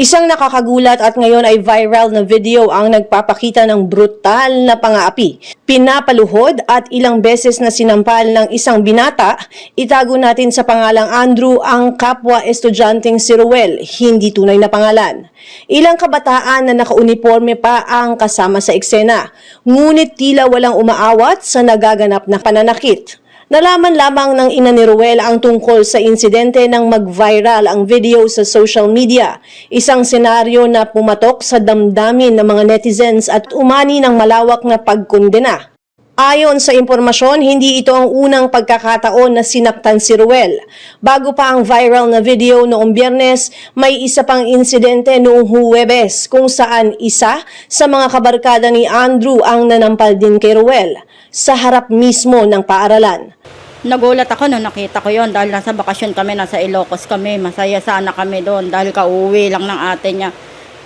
Isang nakakagulat at ngayon ay viral na video ang nagpapakita ng brutal na pangaapi. Pinapaluhod at ilang beses na sinampal ng isang binata, itago natin sa pangalang Andrew ang kapwa estudyanteng si Ruel, hindi tunay na pangalan. Ilang kabataan na nakauniforme pa ang kasama sa eksena, ngunit tila walang umaawat sa nagaganap na pananakit. Nalaman lamang ng ina ni Ruel ang tungkol sa insidente nang mag-viral ang video sa social media. Isang senaryo na pumatok sa damdamin ng mga netizens at umani ng malawak na pagkondena. Ayon sa impormasyon, hindi ito ang unang pagkakataon na sinaktan si Ruel. Bago pa ang viral na video noong biyernes, may isa pang insidente noong Huwebes kung saan isa sa mga kabarkada ni Andrew ang nanampal din kay Ruel sa harap mismo ng paaralan. Nagulat ako nung nakita ko yon dahil nasa bakasyon kami, nasa Ilocos kami. Masaya sana kami doon dahil kauwi lang ng ate niya.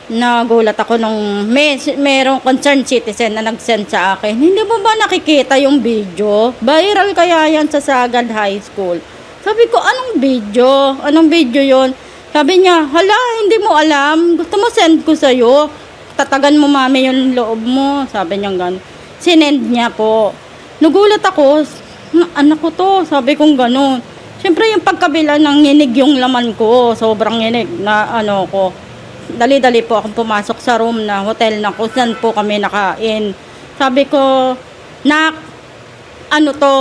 Nagulat ako nung may merong concerned citizen na nag-send sa akin. Hindi mo ba nakikita yung video? Viral kaya yan sa Sagad High School. Sabi ko, anong video? Anong video yon? Sabi niya, hala, hindi mo alam. Gusto mo send ko sa'yo. Tatagan mo mami yung loob mo. Sabi niya gano'n. Sinend niya po. Nagulat ako, "Na- anak ko to, sabi kong gano'n. Siyempre yung pagkabila ng nginig yung laman ko, sobrang nginig na ano ko. Dali-dali po akong pumasok sa room na hotel na kung saan po kami nakain. Sabi ko, nak, ano to,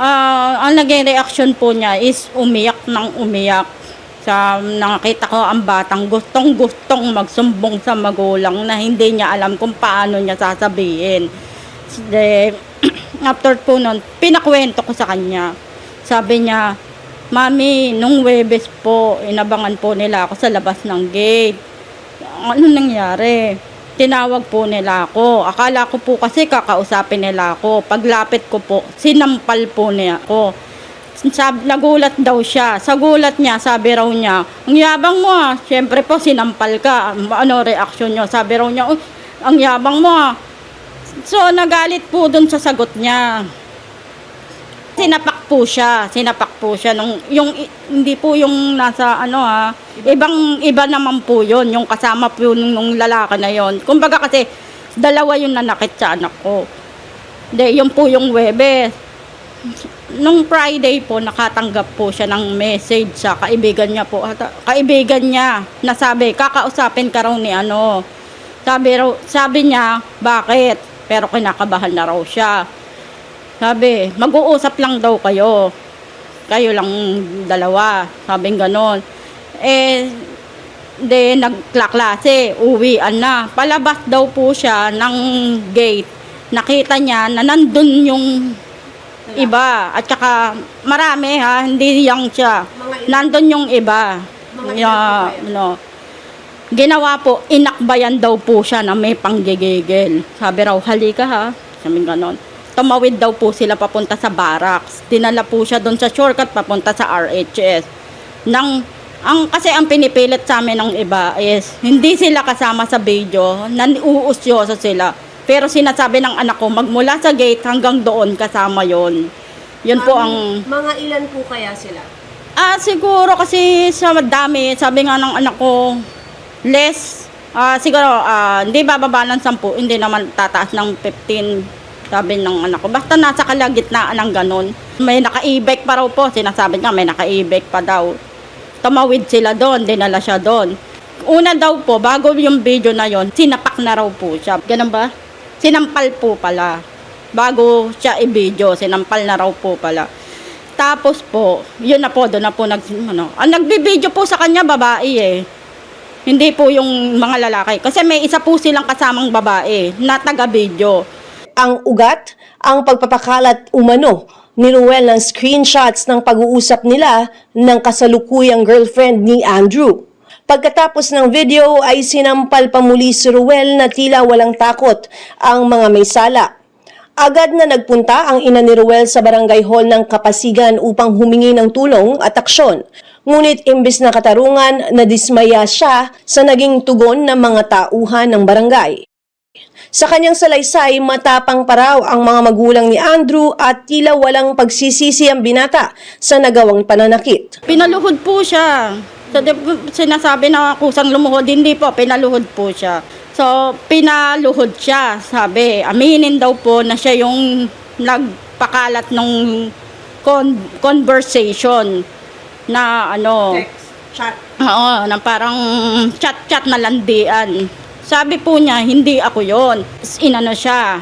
Ah, ang naging reaction po niya is umiyak ng umiyak. Sa nakita ko ang batang gustong gustong magsumbong sa magulang na hindi niya alam kung paano niya sasabihin. De, after po nun, pinakwento ko sa kanya. Sabi niya, Mami, nung Webes po, inabangan po nila ako sa labas ng gate. Ano nangyari? Tinawag po nila ako. Akala ko po kasi kakausapin nila ako. Paglapit ko po, sinampal po niya ako. Sab, nagulat daw siya. Sa gulat niya, sabi raw niya, ang yabang mo ah. Siyempre po, sinampal ka. Ano reaction niya? Sabi raw niya, "Uy, ang yabang mo ah. So, nagalit po dun sa sagot niya. Sinapak po siya, sinapak po siya nung yung hindi po yung nasa ano ha, ibang iba naman po 'yon, yung kasama po nung, nung lalaki na 'yon. Kumbaga kasi dalawa yung nanakit sa anak ko. Hindi, yun po yung Webes. Nung Friday po, nakatanggap po siya ng message sa kaibigan niya po. Kaibigan niya, na sabi, kakausapin ka raw ni ano. Sabi, sabi niya, bakit? Pero kinakabahan na raw siya. Sabi, mag-uusap lang daw kayo. Kayo lang dalawa. Sabi ganon. Eh, de nagklaklase, uwian na. Palabas daw po siya ng gate. Nakita niya na nandun yung iba. At saka marami ha, hindi yang siya. Nandun yung iba. Ya, ano, ginawa po, inakbayan daw po siya na may panggigigil. Sabi raw, halika ha. Sabi ganon. Tumawid daw po sila papunta sa barracks. Dinala po siya doon sa shortcut papunta sa RHS. Nang, ang, kasi ang pinipilit sa amin ng iba is, hindi sila kasama sa video, naniuusyoso sila. Pero sinasabi ng anak ko, magmula sa gate hanggang doon kasama yon. Yun po ang... Mga ilan po kaya sila? Ah, siguro kasi sa dami, sabi nga ng anak ko, less, ah, siguro, ah, hindi bababa ng 10, hindi naman tataas ng 15, sabi ng anak ko. Basta nasa kalagitnaan ng ganun. May naka-e-bike pa raw po, sinasabi nga may naka-e-bike pa daw. Tumawid sila doon, dinala siya doon. Una daw po, bago yung video na yon, sinapak na raw po siya. Ganun ba? Sinampal po pala. Bago siya i-video, sinampal na raw po pala. Tapos po, yun na po, doon na po nag, ano, ang nagbibideo po sa kanya, babae eh. Hindi po yung mga lalaki. Kasi may isa po silang kasamang babae na taga-video. Ang ugat, ang pagpapakalat umano ni Ruel ng screenshots ng pag-uusap nila ng kasalukuyang girlfriend ni Andrew. Pagkatapos ng video ay sinampal pa muli si Ruel na tila walang takot ang mga may sala. Agad na nagpunta ang ina ni Ruel sa barangay hall ng Kapasigan upang humingi ng tulong at aksyon. Ngunit imbes na katarungan, nadismaya siya sa naging tugon ng mga tauhan ng barangay. Sa kanyang salaysay, matapang pa raw ang mga magulang ni Andrew at tila walang pagsisisi ang binata sa nagawang pananakit. Pinaluhod po siya. So, sinasabi na kusang lumuhod, hindi po, pinaluhod po siya. So, pinaluhod siya, sabi. Aminin daw po na siya yung nagpakalat ng con- conversation na ano, Chat. Oo, na parang chat-chat na landian. Sabi po niya, hindi ako yon. Inano siya.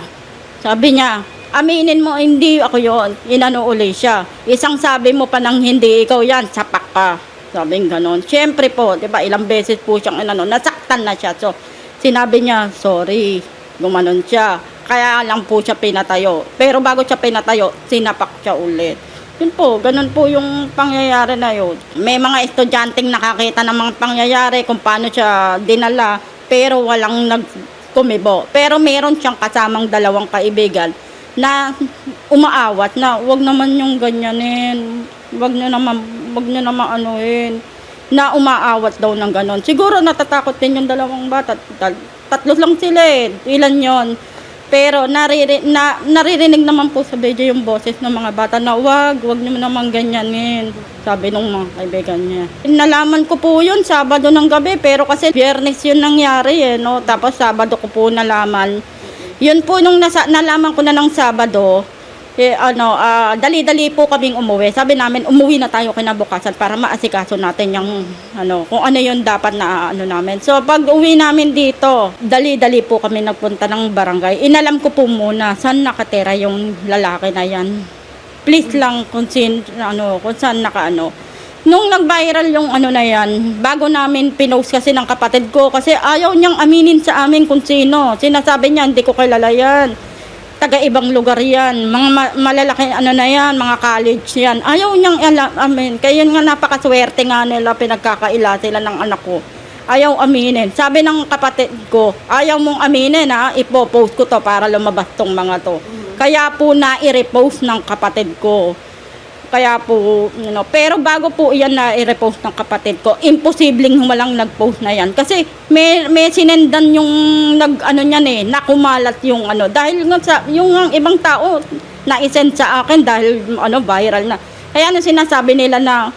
Sabi niya, aminin mo, hindi ako yon. Inano uli siya. Isang sabi mo pa nang hindi ikaw yan, sapak ka. Sabi ng ganon. Siyempre po, di ba, ilang beses po siyang inano, nasaktan na siya. So, sinabi niya, sorry, gumanon siya. Kaya lang po siya pinatayo. Pero bago siya pinatayo, sinapak siya ulit. Yun po, ganun po yung pangyayari na yun. May mga estudyanteng nakakita ng mga pangyayari kung paano siya dinala, pero walang nagkumibo. Pero meron siyang kasamang dalawang kaibigan na umaawat na wag naman yung ganyanin, wag nyo naman, wag nyo naman anuin, na umaawat daw ng ganon. Siguro natatakot din yung dalawang bata. Tatlo lang sila eh. Ilan yon pero nariri, na, naririnig naman po sa video yung boses ng mga bata na wag, wag niyo naman ganyanin. Sabi ng mga kaibigan niya. Nalaman ko po yun Sabado ng gabi pero kasi biyernes yun nangyari eh, no? Tapos Sabado ko po nalaman. Yun po nung nasa, nalaman ko na ng Sabado, eh, ano, ah, dali-dali po kaming umuwi. Sabi namin, umuwi na tayo kinabukasan para maasikaso natin yung, ano, kung ano yung dapat na, ano namin. So, pag uwi namin dito, dali-dali po kami nagpunta ng barangay. Inalam ko po muna, saan nakatira yung lalaki na yan. Please lang, kung, sin, ano, kung saan naka, ano. Nung nag-viral yung ano na yan, bago namin pinost kasi ng kapatid ko, kasi ayaw niyang aminin sa amin kung sino. Sinasabi niya, hindi ko kilala yan taga ibang lugar yan, mga ma- malalaki ano na yan, mga college yan. Ayaw niyang alam, amin. Kaya yun nga napakaswerte nga nila, pinagkakaila sila ng anak ko. Ayaw aminin. Sabi ng kapatid ko, ayaw mong aminin ha, ipopost ko to para lumabas tong mga to. Kaya po na i-repost ng kapatid ko. Kaya po, you know, pero bago po iyan na i-repost ng kapatid ko, imposibleng walang nag-post na yan. Kasi may, may sinendan yung nag, ano niyan eh, nakumalat yung ano. Dahil nga sa, yung ang ibang tao, na-send sa akin dahil ano, viral na. Kaya ano sinasabi nila na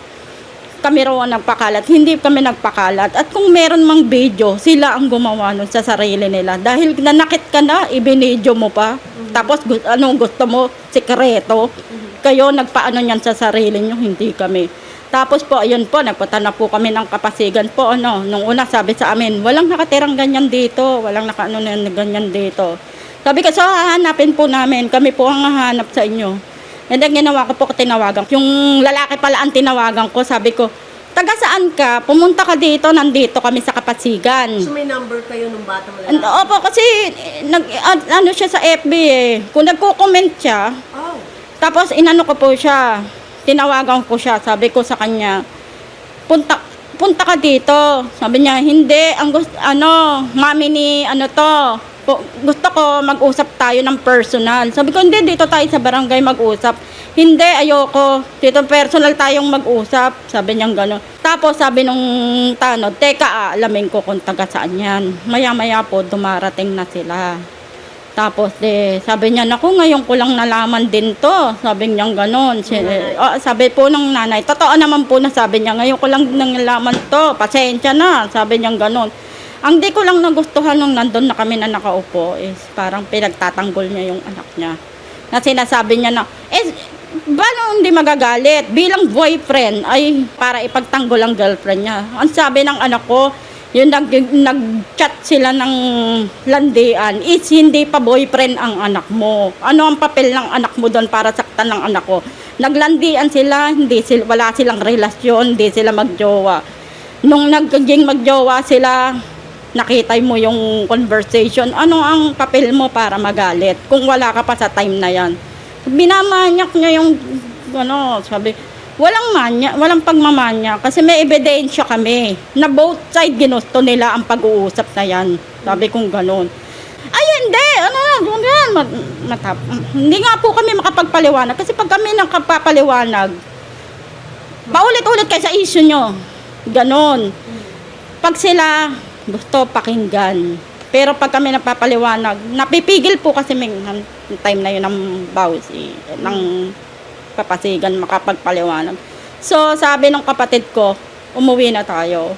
kami raw ang nagpakalat. Hindi kami nagpakalat. At kung meron mang video, sila ang gumawa nun sa sarili nila. Dahil nanakit ka na, ibinidyo mo pa. Tapos gu- anong gusto mo, sikreto. Kayo nagpaano niyan sa sarili nyo, hindi kami. Tapos po, ayun po, nagpunta na po kami ng kapasigan po, ano, nung una sabi sa amin, walang nakatirang ganyan dito, walang nakaano na ganyan dito. Sabi ko, so hahanapin po namin, kami po ang hahanap sa inyo. And then ginawa ko po, tinawagan. Yung lalaki pala ang tinawagan ko, sabi ko, taga saan ka? Pumunta ka dito, nandito kami sa kapasigan. So may number kayo ng batang An- Opo, kasi nag, an- ano siya sa FB eh. Kung nagko-comment siya, Oh. Tapos inano ko po siya, tinawagan ko siya, sabi ko sa kanya, punta punta ka dito. Sabi niya, hindi, ang gusto, ano, mami ni, ano to, pu- gusto ko mag-usap tayo ng personal. Sabi ko, hindi, dito tayo sa barangay mag-usap. Hindi, ayoko. Dito personal tayong mag-usap. Sabi niya gano'n. Tapos sabi nung tanod, teka, alamin ko kung taga saan yan. Maya-maya po, dumarating na sila. Tapos de, sabi niya, naku, ngayon ko lang nalaman din to. Sabi niya gano'n. Si, oh, sabi po ng nanay, totoo naman po na sabi niya, ngayon ko lang nalaman to. Pasensya na. Sabi niya gano'n. Ang di ko lang nagustuhan nung nandun na kami na nakaupo is parang pinagtatanggol niya yung anak niya. Na sinasabi niya na, eh, paano hindi magagalit? Bilang boyfriend ay para ipagtanggol ang girlfriend niya. Ang sabi ng anak ko, yung nag, nag-chat sila ng landian is hindi pa boyfriend ang anak mo. Ano ang papel ng anak mo doon para saktan ng anak ko? Naglandian sila, hindi sila, wala silang relasyon, hindi sila magjowa. Nung nagiging magjowa sila, nakita mo yung conversation, ano ang papel mo para magalit kung wala ka pa sa time na yan? Binamanyak niya yung, ano, sabi, walang manya, walang pagmamanya kasi may ebidensya kami na both side ginusto nila ang pag-uusap na yan. Sabi kong ganun. Ay, hindi. Ano yan. Mat- matap. Hindi nga po kami makapagpaliwanag kasi pag kami nakapapaliwanag, paulit-ulit kayo sa issue nyo. Ganon. Pag sila gusto pakinggan. Pero pag kami napapaliwanag, napipigil po kasi may time na yun ng bawsi, ng papasigan makapagpaliwanag. So, sabi ng kapatid ko, umuwi na tayo.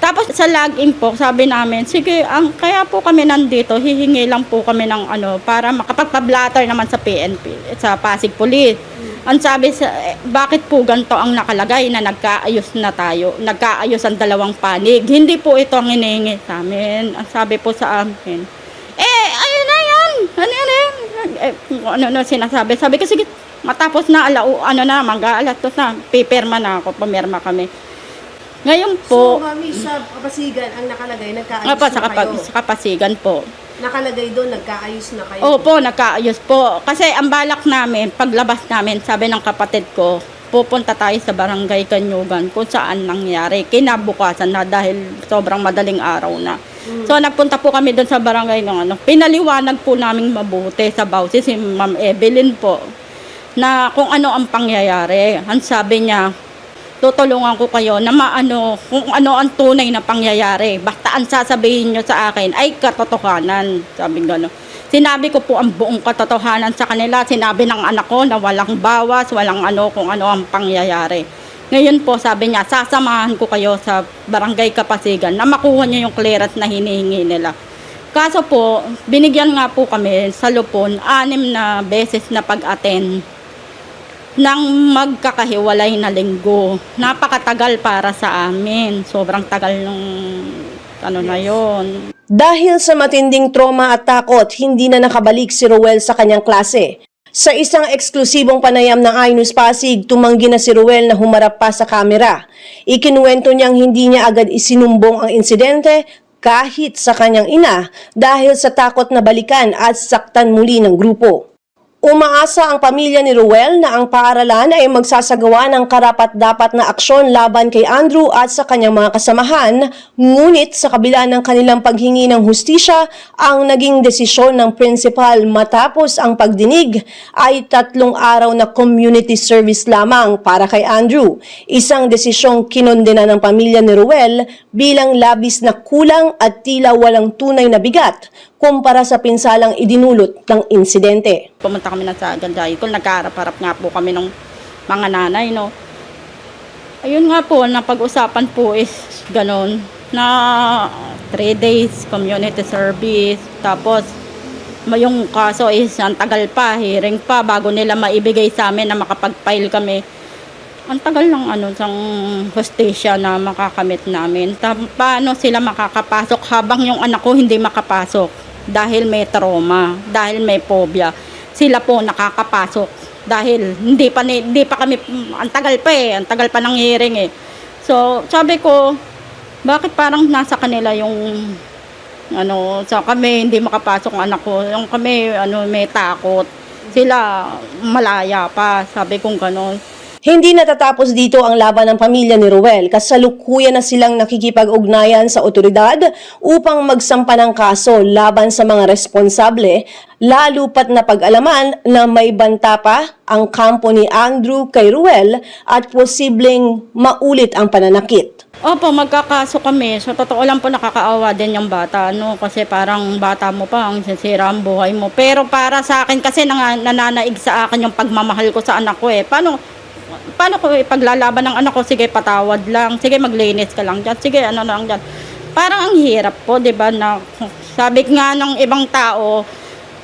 Tapos sa login po, sabi namin, sige, ang kaya po kami nandito, hihingi lang po kami ng ano, para makapagpa-blatter naman sa PNP, sa Pasig Police. Ang sabi sa, eh, bakit po ganito ang nakalagay na nagkaayos na tayo, nagkaayos ang dalawang panig. Hindi po ito ang hinihingi sa amin. Ang sabi po sa amin, eh, ayun na yan, ano yan, eh, kung ano na sinasabi. Sabi ko, sige, matapos na, alau, ano na, mag-aalatos na, pipirma na ako, pumirma kami. Ngayon po, So, mami, sa kapasigan ang nakalagay, nagkaayos nga po, na sa, kapag, kayo. sa kapasigan po. Nakalagay doon, nagkaayos na kayo. Opo, nagkaayos po. Kasi ang balak namin, paglabas namin, sabi ng kapatid ko, pupunta tayo sa barangay Kanyugan kung saan nangyari. Kinabukasan na dahil sobrang madaling araw na. So nagpunta po kami doon sa barangay ng ano. Pinaliwanag po namin mabuti sa bawsi si Ma'am Evelyn po na kung ano ang pangyayari. Ang sabi niya, tutulungan ko kayo na maano kung ano ang tunay na pangyayari. Basta ang sasabihin nyo sa akin ay katotohanan. Sabi gano'n. Sinabi ko po ang buong katotohanan sa kanila. Sinabi ng anak ko na walang bawas, walang ano kung ano ang pangyayari. Ngayon po sabi niya, sasamahan ko kayo sa barangay Kapasigan na makuha niyo yung clearance na hinihingi nila. Kaso po, binigyan nga po kami sa Lupon anim na beses na pag-attend ng magkakahiwalay na linggo. Napakatagal para sa amin. Sobrang tagal nung ano na yon. Dahil sa matinding trauma at takot, hindi na nakabalik si Ruel sa kanyang klase. Sa isang eksklusibong panayam ng iNews Pasig, tumanggi na si Ruel na humarap pa sa kamera. Ikinuwento niyang hindi niya agad isinumbong ang insidente kahit sa kanyang ina dahil sa takot na balikan at saktan muli ng grupo. Umaasa ang pamilya ni Ruel na ang paaralan ay magsasagawa ng karapat-dapat na aksyon laban kay Andrew at sa kanyang mga kasamahan, ngunit sa kabila ng kanilang paghingi ng hustisya, ang naging desisyon ng principal matapos ang pagdinig ay tatlong araw na community service lamang para kay Andrew. Isang desisyong kinondena ng pamilya ni Ruel bilang labis na kulang at tila walang tunay na bigat kumpara sa pinsalang idinulot ng insidente. Pumunta kami na sa Gandayi kung nagkaharap-harap nga po kami ng mga nanay, no. Ayun nga po, napag-usapan po is ganon na 3 days community service. Tapos, yung kaso is ang tagal pa, hearing pa, bago nila maibigay sa amin na makapag-file kami. Ang tagal ng ano, sang hostisya na makakamit namin. Ta- paano sila makakapasok habang yung anak ko hindi makapasok? Dahil may trauma, dahil may phobia. Sila po nakakapasok dahil hindi pa ni, hindi pa kami ang tagal pa eh, ang tagal pa ng hearing eh. So, sabi ko, bakit parang nasa kanila yung ano, sa kami hindi makapasok ang anak ko. Yung kami ano may takot. Sila malaya pa, sabi kong gano'n. Hindi natatapos dito ang laban ng pamilya ni Ruel kasalukuyan na silang nakikipag-ugnayan sa otoridad upang magsampa ng kaso laban sa mga responsable lalo pat na pag-alaman na may banta pa ang kampo ni Andrew kay Ruel at posibleng maulit ang pananakit. Opo, magkakaso kami. So, totoo lang po nakakaawa din yung bata, no? Kasi parang bata mo pa, ang sisira ang buhay mo. Pero para sa akin, kasi nang, nananaig sa akin yung pagmamahal ko sa anak ko eh. Paano, paano ko ipaglalaban ng anak ko? Sige, patawad lang. Sige, maglinis ka lang dyan. Sige, ano lang dyan. Parang ang hirap po, di ba? Na, sabi nga ng ibang tao,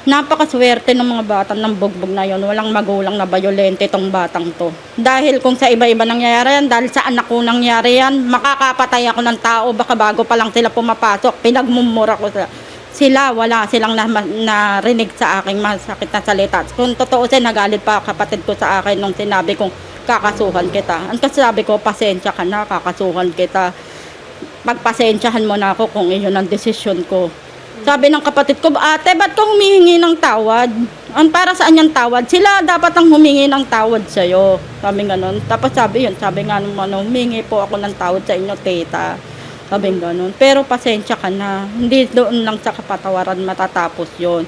napakaswerte ng mga bata ng bugbog na yon. Walang magulang na bayolente itong batang to. Dahil kung sa iba-iba nangyayari yan, dahil sa anak ko nangyari yan, makakapatay ako ng tao, baka bago pa lang sila pumapasok, pinagmumura ko sila. Sila, wala silang na, narinig sa aking masakit na salita. Kung totoo siya, nagalit pa kapatid ko sa akin nung sinabi kong kakasuhan kita. Ang sabi ko, pasensya ka na, kakasuhan kita. Pagpasensyahan mo na ako kung iyon ang desisyon ko. Sabi ng kapatid ko, ate, ba't ka humihingi ng tawad? Ang para saan yung tawad? Sila dapat ang humingi ng tawad sa'yo. Sabi nga nun. Tapos sabi yun, sabi nga nung ano, humingi po ako ng tawad sa inyo, teta. Sabi nga nun. Pero pasensya ka na. Hindi doon lang sa kapatawaran matatapos yon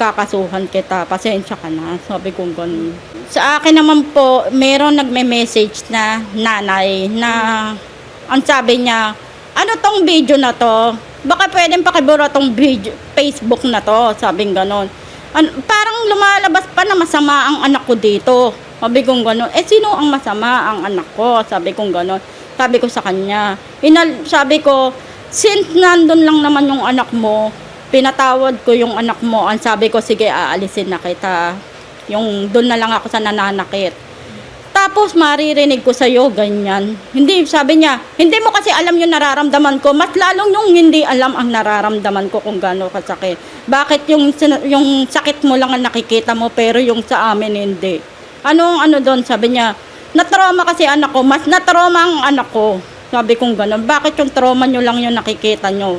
kakasuhan kita, pasensya ka na. Sabi ko ganun. Sa akin naman po, meron nagme-message na nanay na ang sabi niya, ano tong video na to? Baka pwedeng pakibura tong video, Facebook na to, sabing ganon. An- parang lumalabas pa na masama ang anak ko dito. Sabi kong ganon. Eh, sino ang masama ang anak ko? Sabi kong ganon. Sabi ko sa kanya. Inal, sabi ko, since nandun lang naman yung anak mo, pinatawad ko yung anak mo. Ang sabi ko, sige, aalisin na kita. Yung doon na lang ako sa nananakit. Tapos maririnig ko sa'yo, ganyan. Hindi, sabi niya, hindi mo kasi alam yung nararamdaman ko. Mas lalong yung hindi alam ang nararamdaman ko kung gaano kasakit. Bakit yung, yung sakit mo lang ang nakikita mo, pero yung sa amin hindi. Ano ang ano doon? Sabi niya, na-trauma kasi anak ko. Mas na-trauma ang anak ko. Sabi kong gano'n. Bakit yung trauma nyo lang yung nakikita nyo?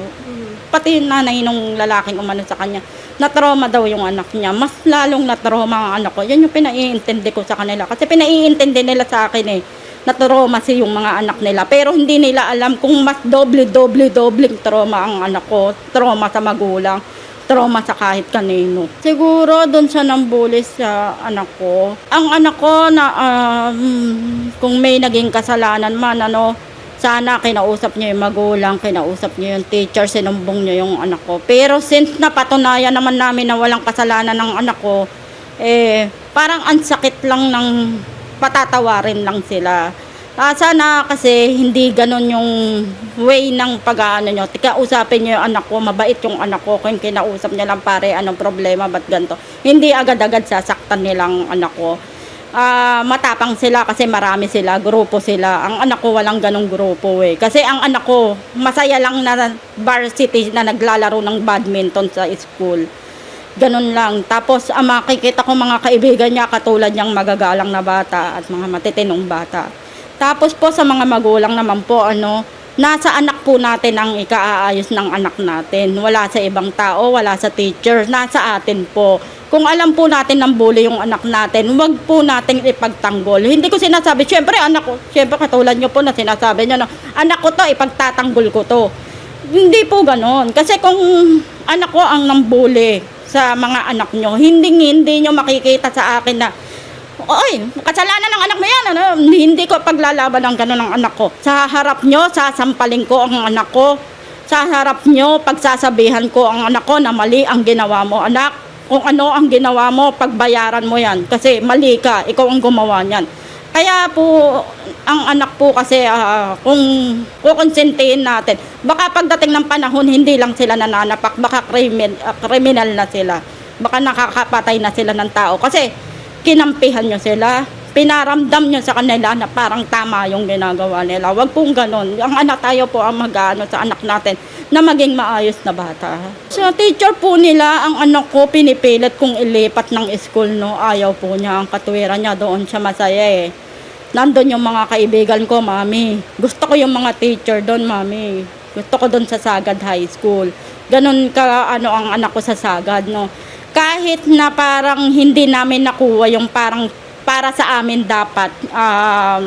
Pati yung nanay nung lalaking umano sa kanya, na-trauma daw yung anak niya. Mas lalong na-trauma ang anak ko. Yan yung pinaiintindi ko sa kanila. Kasi pinaiintindi nila sa akin eh. Na-trauma si yung mga anak nila. Pero hindi nila alam kung mas doble, doble, doble trauma ang anak ko. Trauma sa magulang. Trauma sa kahit kanino. Siguro doon sa nambulis sa anak ko. Ang anak ko na um, kung may naging kasalanan man, ano, sana kinausap niyo yung magulang, kinausap niyo yung teacher, sinumbong niyo yung anak ko. Pero since napatunayan naman namin na walang kasalanan ng anak ko, eh, parang ang sakit lang ng patatawarin lang sila. Ah, sana kasi hindi ganon yung way ng pag-ano nyo. Tika, usapin nyo yung anak ko, mabait yung anak ko. Kung kinausap niya lang pare, anong problema, ba't ganito. Hindi agad-agad sasaktan nilang anak ko. Ah, matapang sila kasi marami sila, grupo sila. Ang anak ko walang ganong grupo eh. Kasi ang anak ko, masaya lang na varsity na naglalaro ng badminton sa school. Ganun lang. Tapos ang makikita ko mga kaibigan niya katulad niyang magagalang na bata at mga matitinong bata. Tapos po sa mga magulang naman po ano, nasa anak po natin ang ikaaayos ng anak natin. Wala sa ibang tao, wala sa teacher, nasa atin po. Kung alam po natin ng bully yung anak natin, wag po nating ipagtanggol. Hindi ko sinasabi, syempre anak ko, syempre katulad niyo po na sinasabi niyo, no, anak ko to, ipagtatanggol ko to. Hindi po ganon. Kasi kung anak ko ang nambuli sa mga anak nyo, hindi hindi nyo makikita sa akin na Oy, kasalanan ng anak mo yan. Ano? Hindi ko paglalaban ng gano'n ng anak ko. Sa harap nyo, sasampaling ko ang anak ko. Sa harap nyo, pagsasabihan ko ang anak ko na mali ang ginawa mo. Anak, kung ano ang ginawa mo, pagbayaran mo yan. Kasi mali ka, ikaw ang gumawa niyan. Kaya po, ang anak po kasi ah, kung kukonsintihin natin, baka pagdating ng panahon, hindi lang sila nananapak, baka krimen, ah, kriminal na sila. Baka nakakapatay na sila ng tao. Kasi kinampihan nyo sila, pinaramdam nyo sa kanila na parang tama yung ginagawa nila. Huwag pong ganon. Ang anak tayo po ang mag-ano sa anak natin na maging maayos na bata. Sa teacher po nila, ang anak ko pinipilit kong ilipat ng school, no? Ayaw po niya ang katuwiran niya. Doon siya masaya eh. Nandun yung mga kaibigan ko, mami. Gusto ko yung mga teacher doon, mami. Gusto ko doon sa Sagad High School. Ganon ka, ano, ang anak ko sa Sagad, no? Kahit na parang hindi namin nakuha yung parang para sa amin dapat, um,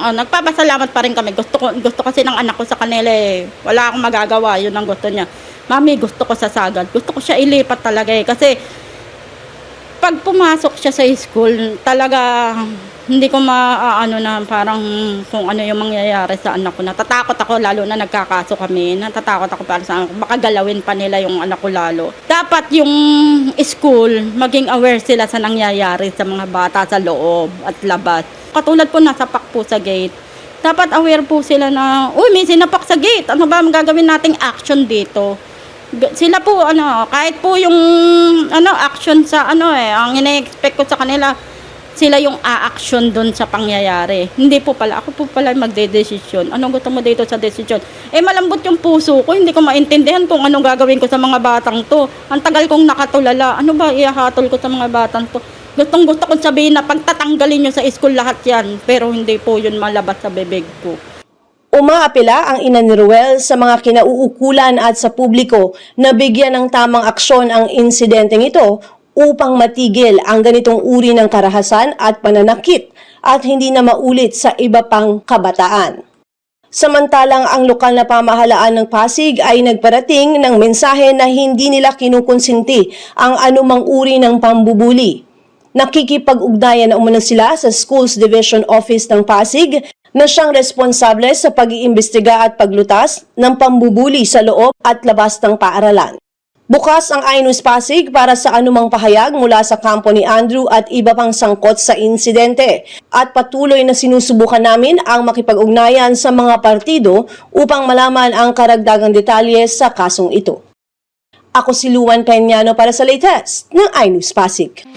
ah, nagpapasalamat pa rin kami. Gusto ko gusto kasi ng anak ko sa kanila eh. Wala akong magagawa, yun ang gusto niya. Mami, gusto ko sa Sagad. Gusto ko siya ilipat talaga eh kasi pag pumasok siya sa school, talaga hindi ko maaano na parang kung ano yung mangyayari sa anak ko. Natatakot ako lalo na nagkakaso kami. Natatakot ako para sa anak ko. Baka galawin pa nila yung anak ko lalo. Dapat yung school, maging aware sila sa nangyayari sa mga bata sa loob at labas. Katulad po nasa pak po sa gate. Dapat aware po sila na, uy, may sinapak sa gate. Ano ba ang nating action dito? Sila po ano kahit po yung ano action sa ano eh ang ine-expect ko sa kanila sila yung a-action doon sa pangyayari. Hindi po pala. Ako po pala magde-desisyon. Anong gusto mo dito sa desisyon? Eh, malambot yung puso ko. Hindi ko maintindihan kung anong gagawin ko sa mga batang to. Ang tagal kong nakatulala. Ano ba ihahatol ko sa mga batang to? Gustong gusto kong sabihin na pagtatanggalin nyo sa school lahat yan. Pero hindi po yun malabas sa bebeg ko. Umaapela ang ina ni Ruel sa mga kinauukulan at sa publiko na bigyan ng tamang aksyon ang insidenteng ito upang matigil ang ganitong uri ng karahasan at pananakit at hindi na maulit sa iba pang kabataan. Samantalang ang lokal na pamahalaan ng Pasig ay nagparating ng mensahe na hindi nila kinukonsinti ang anumang uri ng pambubuli. Nakikipag-ugnayan na umano sila sa Schools Division Office ng Pasig na siyang responsable sa pag-iimbestiga at paglutas ng pambubuli sa loob at labas ng paaralan. Bukas ang iNews Pasig para sa anumang pahayag mula sa kampo ni Andrew at iba pang sangkot sa insidente. At patuloy na sinusubukan namin ang makipag-ugnayan sa mga partido upang malaman ang karagdagang detalye sa kasong ito. Ako si Luan Peñano para sa latest ng iNews Pasig.